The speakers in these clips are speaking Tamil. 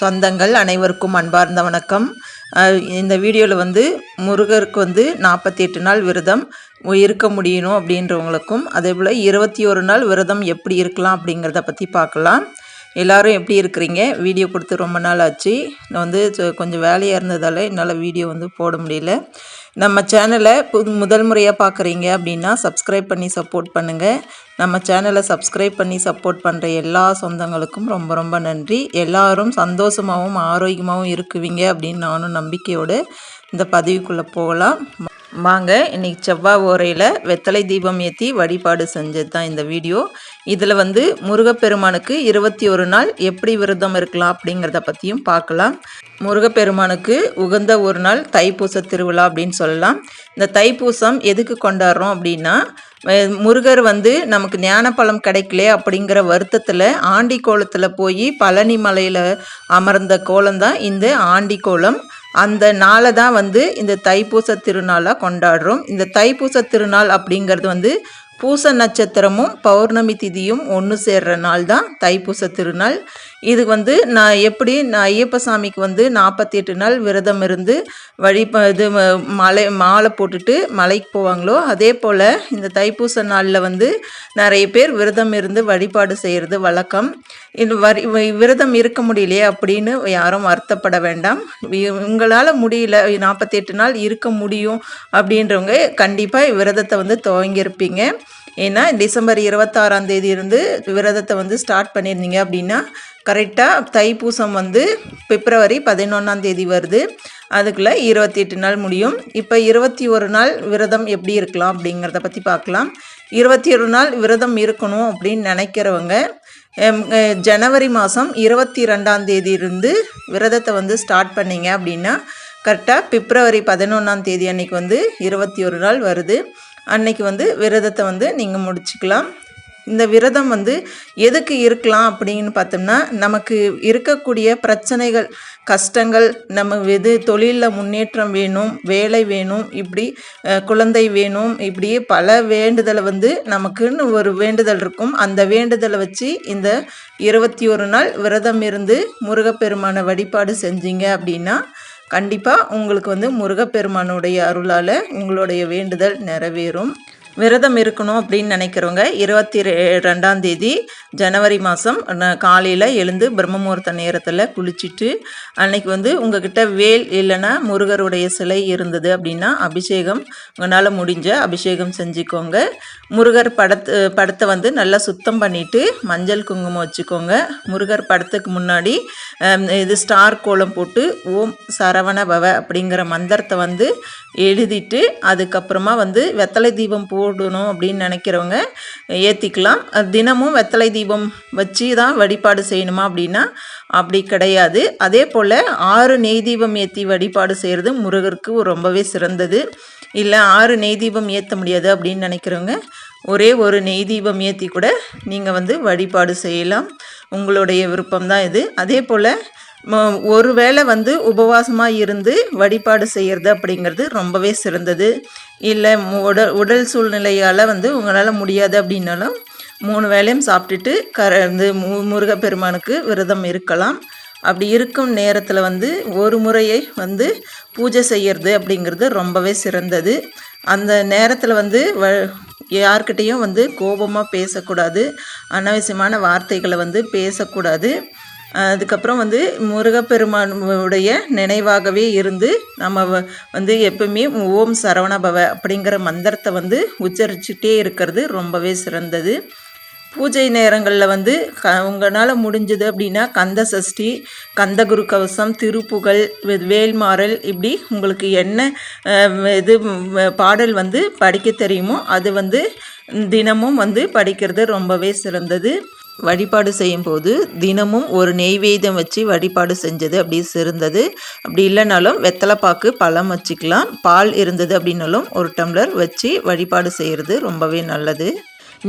சொந்தங்கள் அனைவருக்கும் அன்பார்ந்த வணக்கம். இந்த வீடியோவில் வந்து முருகருக்கு வந்து நாற்பத்தி எட்டு நாள் விரதம் இருக்க முடியணும் அப்படின்றவங்களுக்கும் அதே போல் இருபத்தி ஒரு நாள் விரதம் எப்படி இருக்கலாம் அப்படிங்கிறத பற்றி பார்க்கலாம். எல்லோரும் எப்படி இருக்கிறீங்க? வீடியோ கொடுத்து ரொம்ப நாள் ஆச்சு. நான் வந்து கொஞ்சம் வேலையாக இருந்ததால் என்னால் வீடியோ வந்து போட முடியல. நம்ம சேனலை புது முதல் முறையாக பார்க்குறீங்க அப்படின்னா சப்ஸ்கிரைப் பண்ணி சப்போர்ட் பண்ணுங்கள் நம்ம சேனலை சப்ஸ்கிரைப் பண்ணி சப்போர்ட் பண்ணுற எல்லா சொந்தங்களுக்கும் ரொம்ப ரொம்ப நன்றி. எல்லாரும் சந்தோஷமாகவும் ஆரோக்கியமாகவும் இருக்குவீங்க அப்படின்னு நானும் நம்பிக்கையோடு இந்த பதிவுக்குள்ளே போகலாம். வாங்க இன்னைக்கு செவ்வாய் ஓரையில் வெத்தலை தீபம் ஏற்றி வழிபாடு செஞ்சது தான் இந்த வீடியோ. இதில் வந்து முருகப்பெருமானுக்கு இருபத்தி ஒரு நாள் எப்படி விரதம் இருக்கலாம் அப்படிங்கிறத பற்றியும் பார்க்கலாம். முருகப்பெருமானுக்கு உகந்த ஒரு நாள் தைப்பூச திருவிழா அப்படின்னு சொல்லலாம். இந்த தைப்பூசம் எதுக்கு கொண்டாடுறோம் அப்படின்னா முருகர் வந்து நமக்கு ஞானப்பழம் கிடைக்கல அப்படிங்கிற வருத்தத்தில் ஆண்டி கோலத்தில் போய் பழனி மலையில் அமர்ந்த கோலம் தான் இந்த ஆண்டி கோலம் அந்த நாளை தான் வந்து இந்த தைப்பூச திருநாளாக கொண்டாடுறோம். இந்த தைப்பூச திருநாள் அப்படிங்கிறது வந்து பூச நட்சத்திரமும் பௌர்ணமி திதியும் ஒன்று சேர்ற நாள் தான் தைப்பூச திருநாள். இது வந்து நான் எப்படி நான் ஐயப்ப சாமிக்கு வந்து நாற்பத்தி எட்டு நாள் விரதம் இருந்து வழி இது மலை மாலை போட்டுட்டு மலைக்கு போவாங்களோ அதே போல் இந்த தைப்பூச நாளில் வந்து நிறைய பேர் விரதம் இருந்து வழிபாடு செய்கிறது வழக்கம். இது வரி விரதம் இருக்க முடியலையே அப்படின்னு யாரும் வருத்தப்பட வேண்டாம். உங்களால் முடியல நாற்பத்தி எட்டு நாள் இருக்க முடியும் அப்படின்றவங்க கண்டிப்பாக விரதத்தை வந்து துவங்கியிருப்பீங்க. ஏன்னா டிசம்பர் இருபத்தாறாம் தேதியிலிருந்து விரதத்தை வந்து ஸ்டார்ட் பண்ணியிருந்தீங்க அப்படின்னா கரெக்டாக தைப்பூசம் வந்து பிப்ரவரி பதினொன்றாம் தேதி வருது. அதுக்குள்ளே இருபத்தி எட்டு நாள் முடியும். இப்போ இருபத்தி ஒரு நாள் விரதம் எப்படி இருக்கலாம் அப்படிங்கிறத பற்றி பார்க்கலாம். இருபத்தி ஒரு நாள் விரதம் இருக்கணும் அப்படின்னு நினைக்கிறவங்க ஜனவரி மாதம் இருபத்தி ரெண்டாம் தேதியிலிருந்து விரதத்தை வந்து ஸ்டார்ட் பண்ணிங்க அப்படின்னா கரெக்டாக பிப்ரவரி பதினொன்றாம் தேதி அன்னைக்கு வந்து இருபத்தி ஒரு நாள் வருது. அன்னைக்கு வந்து விரதத்தை வந்து நீங்கள் முடிச்சுக்கலாம். இந்த விரதம் வந்து எதுக்கு இருக்கலாம் அப்படின்னு பார்த்தோம்னா நமக்கு இருக்கக்கூடிய பிரச்சனைகள் கஷ்டங்கள் நம்ம எது தொழிலில் முன்னேற்றம் வேணும் வேலை வேணும் இப்படி குழந்தை வேணும் இப்படி பல வேண்டுதலை வந்து நமக்குன்னு ஒரு வேண்டுதல் இருக்கும். அந்த வேண்டுதலை வச்சு இந்த இருபத்தி ஒரு நாள் விரதம் இருந்து முருகப்பெருமானை வழிபாடு செஞ்சீங்க அப்படின்னா கண்டிப்பாக உங்களுக்கு வந்து முருகப்பெருமானுடைய அருளால் உங்களுடைய வேண்டுதல் நிறைவேறும். விரதம் இருக்கணும் அப்படின்னு நினைக்கிறவங்க இருபத்தி ரெ ரெண்டாம் தேதி ஜனவரி மாதம் காலையில் எழுந்து பிரம்மமுகூர்த்த நேரத்தில் குளிச்சுட்டு அன்னைக்கு வந்து உங்ககிட்ட வேல் இல்லைன்னா முருகருடைய சிலை இருந்தது அப்படின்னா அபிஷேகம் உங்களால் முடிஞ்ச அபிஷேகம் செஞ்சுக்கோங்க. முருகர் படத்து படத்தை வந்து நல்லா சுத்தம் பண்ணிவிட்டு மஞ்சள் குங்குமம் வச்சுக்கோங்க. முருகர் படத்துக்கு முன்னாடி இது ஸ்டார் கோலம் போட்டு ஓம் சரவண பவ அப்படிங்கிற மந்திரத்தை வந்து எழுதிட்டு அதுக்கப்புறமா வந்து வெத்தலை தீபம் போடணும் அப்படின்னு நினைக்கிறவங்க ஏற்றிக்கலாம் தினமும் வெத்தலை தீபம் வச்சு தான் வழிபாடு செய்யணுமா அப்படின்னா அப்படி கிடையாது. அதே போல் ஆறு நெய் தீபம் ஏற்றி வழிபாடு செய்கிறது முருகருக்கு ரொம்பவே சிறந்தது. இல்லை ஆறு நெய் தீபம் ஏற்ற முடியாது அப்படின்னு நினைக்கிறவங்க ஒரே ஒரு நெய் தீபம் ஏற்றி கூட நீங்கள் வந்து வழிபாடு செய்யலாம். உங்களுடைய விருப்பம் தான் இது. அதே போல் ஒரு வேளை வந்து உபவாசமாக இருந்து வழிபாடு செய்கிறது அப்படிங்கிறது ரொம்பவே சிறந்தது. இல்லை உடல் உடல் சூழ்நிலையால் வந்து உங்களால் முடியாது அப்படின்னாலும் மூணு வேளையும் சாப்பிட்டுட்டு கர வந்து மு முருகப்பெருமானுக்கு விரதம் இருக்கலாம். அப்படி இருக்கும் நேரத்தில் வந்து ஒரு முறையை வந்து பூஜை செய்கிறது அப்படிங்கிறது ரொம்பவே சிறந்தது. அந்த நேரத்தில் வந்து வ யார்கிட்டேயும் வந்து கோபமாக பேசக்கூடாது. அனாவசியமான வார்த்தைகளை வந்து பேசக்கூடாது. அதுக்கப்புறம் வந்து முருகப்பெருமானுடைய நினைவாகவே இருந்து நம்ம வந்து எப்பவுமே ஓம் சரவணபவ அப்படிங்கிற மந்திரத்தை வந்து உச்சரிச்சுட்டே இருக்கிறது ரொம்பவே சிறந்தது. பூஜை நேரங்களில் வந்து க உங்களால் முடிஞ்சது அப்படின்னா கந்த சஷ்டி கந்தகுரு கவசம் திருப்புகழ் வே- வேல்மாறல் இப்படி உங்களுக்கு என்ன இது பாடல் வந்து படிக்க தெரியுமோ அது வந்து தினமும் வந்து படிக்கிறது ரொம்பவே சிறந்தது. வழிபாடு செய்யும்போது தினமும் ஒரு நெய்வேதம் வச்சு வழிபாடு செஞ்சது அப்படி சிறந்தது. அப்படி இல்லைனாலும் வெத்தலைப்பாக்கு பழம் வச்சுக்கலாம். பால் இருந்தது அப்படின்னாலும் ஒரு டம்ளர் வச்சு வழிபாடு செய்கிறது ரொம்பவே நல்லது.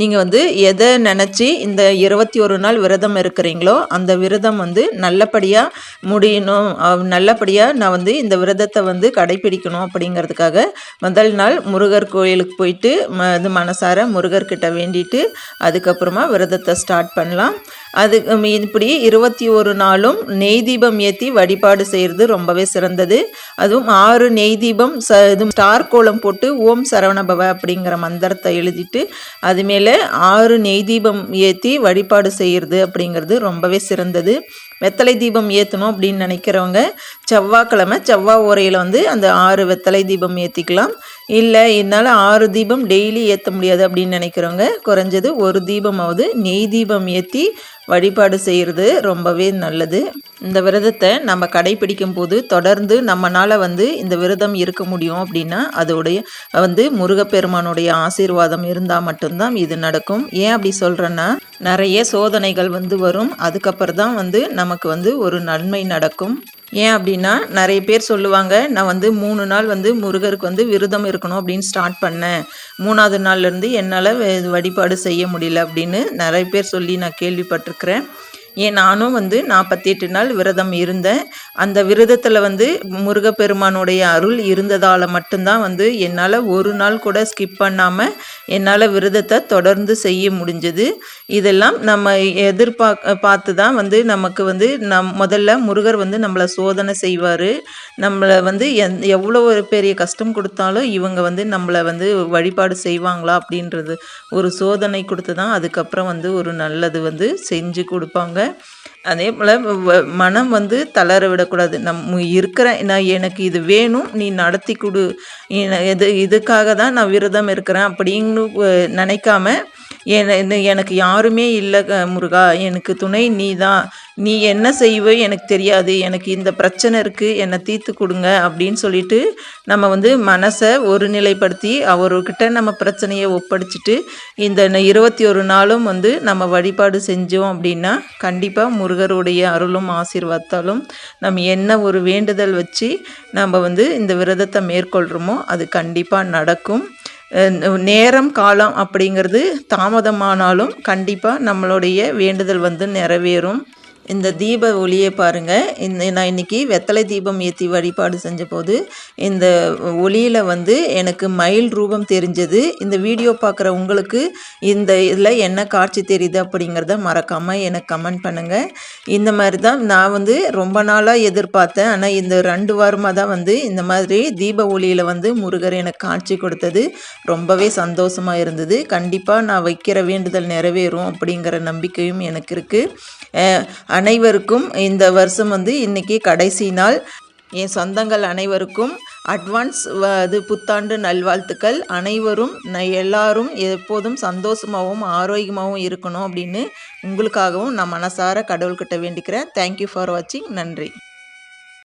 நீங்கள் வந்து எதை நினச்சி இந்த இருபத்தி ஒரு நாள் விரதம் இருக்கிறீங்களோ அந்த விரதம் வந்து நல்லபடியாக முடியணும். நல்லபடியாக நான் வந்து இந்த விரதத்தை வந்து கடைப்பிடிக்கணும் அப்படிங்கிறதுக்காக முதல் நாள் முருகர் கோயிலுக்கு போயிட்டு ம இது மனசார முருகர்கிட்ட வேண்டிட்டு அதுக்கப்புறமா விரதத்தை ஸ்டார்ட் பண்ணலாம். அது இப்படி இருபத்தி ஒரு நாளும் நெய் தீபம் ஏற்றி வழிபாடு செய்கிறது ரொம்பவே சிறந்தது. அதுவும் ஆறு நெய் தீபம் ச இது ஸ்டார் கோலம் போட்டு ஓம் சரவணபவ அப்படிங்கிற மந்திரத்தை எழுதிட்டு அது மேலே ஆறு நெய் தீபம் ஏற்றி வழிபாடு செய்கிறது அப்படிங்கிறது ரொம்பவே சிறந்தது. வெத்தலை தீபம் ஏற்றணும் அப்படின்னு நினைக்கிறவங்க செவ்வாய்க்கிழமை செவ்வாய் ஓரையில் வந்து அந்த ஆறு வெத்தலை தீபம் ஏற்றிக்கலாம் இல்லை என்னால் ஆறு தீபம் டெய்லி ஏற்ற முடியாது அப்படின்னு நினைக்கிறவங்க குறைஞ்சது ஒரு தீபமாவது நெய் தீபம் ஏற்றி வழிபாடு செய்கிறது ரொம்பவே நல்லது. இந்த விரதத்தை நம்ம கடைபிடிக்கும் போது தொடர்ந்து நம்மளால் வந்து இந்த விரதம் இருக்க முடியும் அப்படின்னா அதோடைய வந்து முருகப்பெருமானுடைய ஆசீர்வாதம் இருந்தால் மட்டும்தான் இது நடக்கும். ஏன் அப்படி சொல்கிறேன்னா நிறைய சோதனைகள் வந்து வரும். அதுக்கப்புறம் தான் வந்து நமக்கு வந்து ஒரு நன்மை நடக்கும். ஏன் அப்படின்னா நிறைய பேர் சொல்லுவாங்க நான் வந்து மூணு நாள் வந்து முருகருக்கு வந்து விரதம் இருக்கணும் அப்படின்னு ஸ்டார்ட் பண்ணேன். மூணாவது நாள்லேருந்து என்னால் வழிபாடு செய்ய முடியல அப்படின்னு நிறைய பேர் சொல்லி நான் கேள்விப்பட்டிருக்கிறேன். ஏன் நானும் வந்து நாற்பத்தி எட்டு நாள் விரதம் இருந்தேன். அந்த விரதத்தில் வந்து முருகப்பெருமானுடைய அருள் இருந்ததால் மட்டும்தான் வந்து என்னால் ஒரு நாள் கூட ஸ்கிப் பண்ணாமல் என்னால் விரதத்தை தொடர்ந்து செய்ய முடிஞ்சது. இதெல்லாம் நம்ம எதிர்பார்க்க பார்த்து தான் வந்து நமக்கு வந்து நம் முதல்ல முருகர் வந்து நம்மளை சோதனை செய்வார். நம்மளை வந்து எந் எவ்வளோ ஒரு பெரிய கஷ்டம் கொடுத்தாலும் இவங்க வந்து நம்மளை வந்து வழிபாடு செய்வாங்களா அப்படின்றது ஒரு சோதனை கொடுத்து தான் அதுக்கப்புறம் வந்து ஒரு நல்லது வந்து செஞ்சு கொடுப்பாங்க. அதே போல் மனம் வந்து தளர விடக்கூடாது. நம் இருக்கிற நான் எனக்கு இது வேணும் நீ நடத்தி கொடு. இது இதுக்காக தான் நான் விரதம் இருக்கிறேன் அப்படின்னு நினைக்காம எனக்கு யாருமே இல்லை முருகா. எனக்கு துணை நீ தான் நீ என்ன செய்வே எனக்கு தெரியாது. எனக்கு இந்த பிரச்சனை இருக்குது என்னை தீர்த்து கொடுங்க அப்படின்னு சொல்லிட்டு நம்ம வந்து மனசை ஒருநிலைப்படுத்தி அவர்கிட்ட நம்ம பிரச்சனையை ஒப்படைச்சிட்டு இந்த இருபத்தி ஒரு நாளும் வந்து நம்ம வழிபாடு செஞ்சோம் அப்படின்னா கண்டிப்பாக முருகருடைய அருளும் ஆசீர்வாதத்தாலும் நம்ம என்ன ஒரு வேண்டுதல் வச்சு நம்ம வந்து இந்த விரதத்தை மேற்கொள்கிறோமோ அது கண்டிப்பாக நடக்கும். நேரம் காலம் அப்படிங்கிறது தாமதமானாலும் கண்டிப்பாக நம்மளுடைய வேண்டுதல் வந்து நிறைவேறும். இந்த தீப ஒளியை பாருங்கள் இந்த நான் இன்னைக்கு வெத்தலை தீபம் ஏற்றி வழிபாடு செஞ்சபோது இந்த ஒளியில் வந்து எனக்கு மயில் ரூபம் தெரிஞ்சது. இந்த வீடியோ பார்க்குற உங்களுக்கு இந்த இதில் என்ன காட்சி தெரியுது அப்படிங்கிறத மறக்காமல் எனக்கு கமெண்ட் பண்ணுங்கள் இந்த மாதிரி தான் நான் வந்து ரொம்ப நாளாக எதிர்பார்த்தேன். ஆனால் இந்த ரெண்டு வாரமாக தான் வந்து இந்த மாதிரி தீப ஒளியில் வந்து முருகர் எனக்கு காட்சி கொடுத்தது. ரொம்பவே சந்தோஷமாக இருந்தது. கண்டிப்பாக நான் வைக்கிற வேண்டுதல் நிறைவேறும் அப்படிங்கிற நம்பிக்கையும் எனக்கு இருக்குது அனைவருக்கும் இந்த வருஷம் வந்து இன்றைக்கி கடைசி நாள். என் சொந்தங்கள் அனைவருக்கும் அட்வான்ஸ் அது புத்தாண்டு நல்வாழ்த்துக்கள். அனைவரும் எல்லாரும் எப்போதும் சந்தோஷமாகவும் ஆரோக்கியமாகவும் இருக்கணும் அப்படின்னு உங்களுக்காகவும் நான் மனசார கடவுள்கிட்ட வேண்டிக்கிறேன். தேங்க்யூ ஃபார் வாட்சிங் நன்றி.